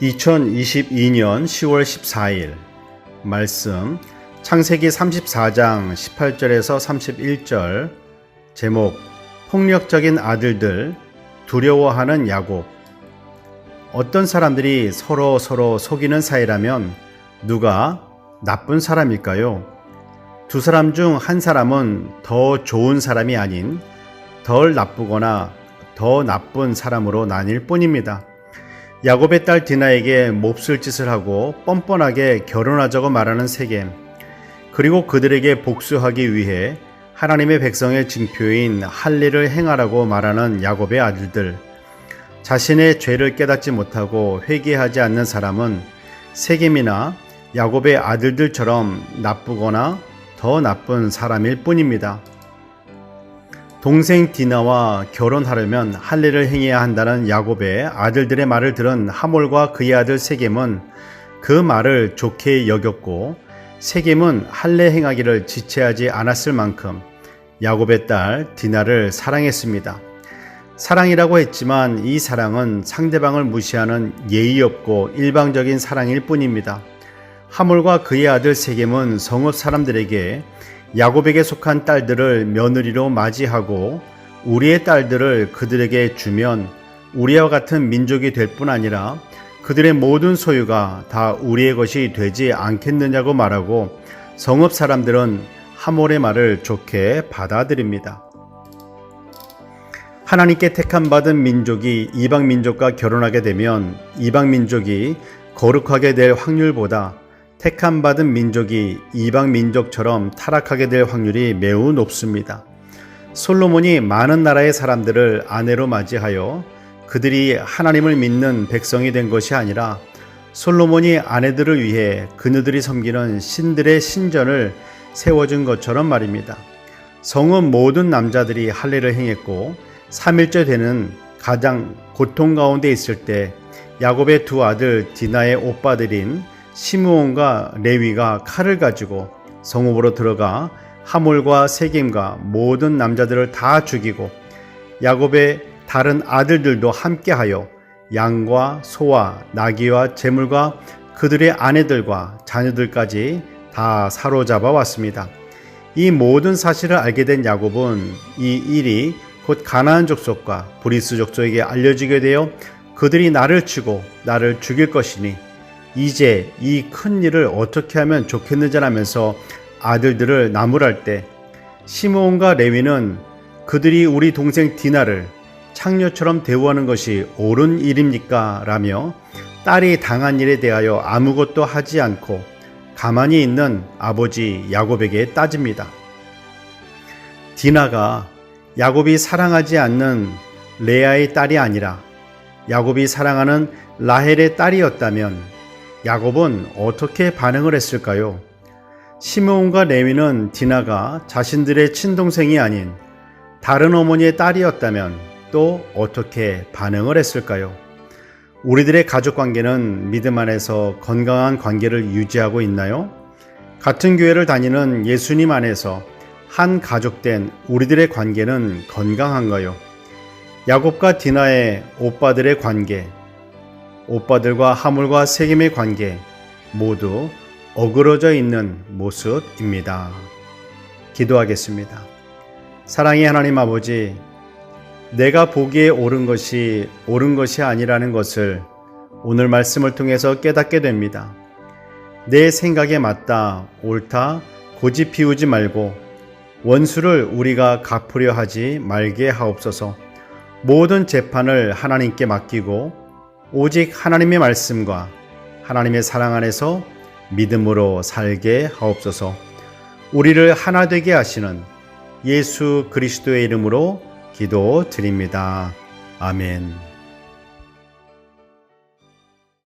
2022년 10월 14일 말씀 창세기 34장 18절에서 31절 제목 폭력적인 아들들 두려워하는 야곱 어떤 사람들이 서로 서로 속이는 사이라면 누가 나쁜 사람일까요? 두 사람 중 한 사람은 더 좋은 사람이 아닌 덜 나쁘거나 더 나쁜 사람으로 나뉠 뿐입니다. 야곱의 딸 디나에게 몹쓸 짓을 하고 뻔뻔하게 결혼하자고 말하는 세겜. 그리고 그들에게 복수하기 위해 하나님의 백성의 징표인 할례를 행하라고 말하는 야곱의 아들들. 자신의 죄를 깨닫지 못하고 회개하지 않는 사람은 세겜이나 야곱의 아들들처럼 나쁘거나 더 나쁜 사람일 뿐입니다. 동생 디나와 결혼하려면 할례를 행해야 한다는 야곱의 아들들의 말을 들은 하몰과 그의 아들 세겜은 그 말을 좋게 여겼고 세겜은 할례 행하기를 지체하지 않았을 만큼 야곱의 딸 디나를 사랑했습니다. 사랑이라고 했지만 이 사랑은 상대방을 무시하는 예의 없고 일방적인 사랑일 뿐입니다. 하몰과 그의 아들 세겜은 성읍 사람들에게 야곱에게 속한 딸들을 며느리로 맞이하고 우리의 딸들을 그들에게 주면 우리와 같은 민족이 될 뿐 아니라 그들의 모든 소유가 다 우리의 것이 되지 않겠느냐고 말하고 성읍 사람들은 하몰의 말을 좋게 받아들입니다. 하나님께 택함 받은 민족이 이방 민족과 결혼하게 되면 이방 민족이 거룩하게 될 확률보다 택함 받은 민족이 이방 민족처럼 타락하게 될 확률이 매우 높습니다. 솔로몬이 많은 나라의 사람들을 아내로 맞이하여 그들이 하나님을 믿는 백성이 된 것이 아니라 솔로몬이 아내들을 위해 그녀들이 섬기는 신들의 신전을 세워준 것처럼 말입니다. 성읍 모든 남자들이 할례를 행했고 3일째 되는 가장 고통 가운데 있을 때 야곱의 두 아들 디나의 오빠들인 시므온과 레위가 칼을 가지고 성읍으로 들어가 하몰과 세겜과 모든 남자들을 다 죽이고 야곱의 다른 아들들도 함께하여 양과 소와 나귀와 재물과 그들의 아내들과 자녀들까지 다 사로잡아 왔습니다. 이 모든 사실을 알게 된 야곱은 이 일이 곧 가나안 족속과 브리스 족속에게 알려지게 되어 그들이 나를 치고 나를 죽일 것이니 이제 이 큰 일을 어떻게 하면 좋겠느냐라면서 아들들을 나무랄 때 시므온과 레위는 그들이 우리 동생 디나를 창녀처럼 대우하는 것이 옳은 일입니까? 라며 딸이 당한 일에 대하여 아무것도 하지 않고 가만히 있는 아버지 야곱에게 따집니다. 디나가 야곱이 사랑하지 않는 레아의 딸이 아니라 야곱이 사랑하는 라헬의 딸이었다면 야곱은 어떻게 반응을 했을까요? 시므온과 레위는 디나가 자신들의 친동생이 아닌 다른 어머니의 딸이었다면 또 어떻게 반응을 했을까요? 우리들의 가족 관계는 믿음 안에서 건강한 관계를 유지하고 있나요? 같은 교회를 다니는 예수님 안에서 한 가족된 우리들의 관계는 건강한가요? 야곱과 디나의 오빠들의 관계, 오빠들과 하물과 세겜의 관계 모두 어그러져 있는 모습입니다. 기도하겠습니다. 사랑의 하나님 아버지, 내가 보기에 옳은 것이 옳은 것이 아니라는 것을 오늘 말씀을 통해서 깨닫게 됩니다. 내 생각에 맞다, 옳다, 고집 피우지 말고 원수를 우리가 갚으려 하지 말게 하옵소서 모든 재판을 하나님께 맡기고 오직 하나님의 말씀과 하나님의 사랑 안에서 믿음으로 살게 하옵소서. 우리를 하나 되게 하시는 예수 그리스도의 이름으로 기도 드립니다. 아멘.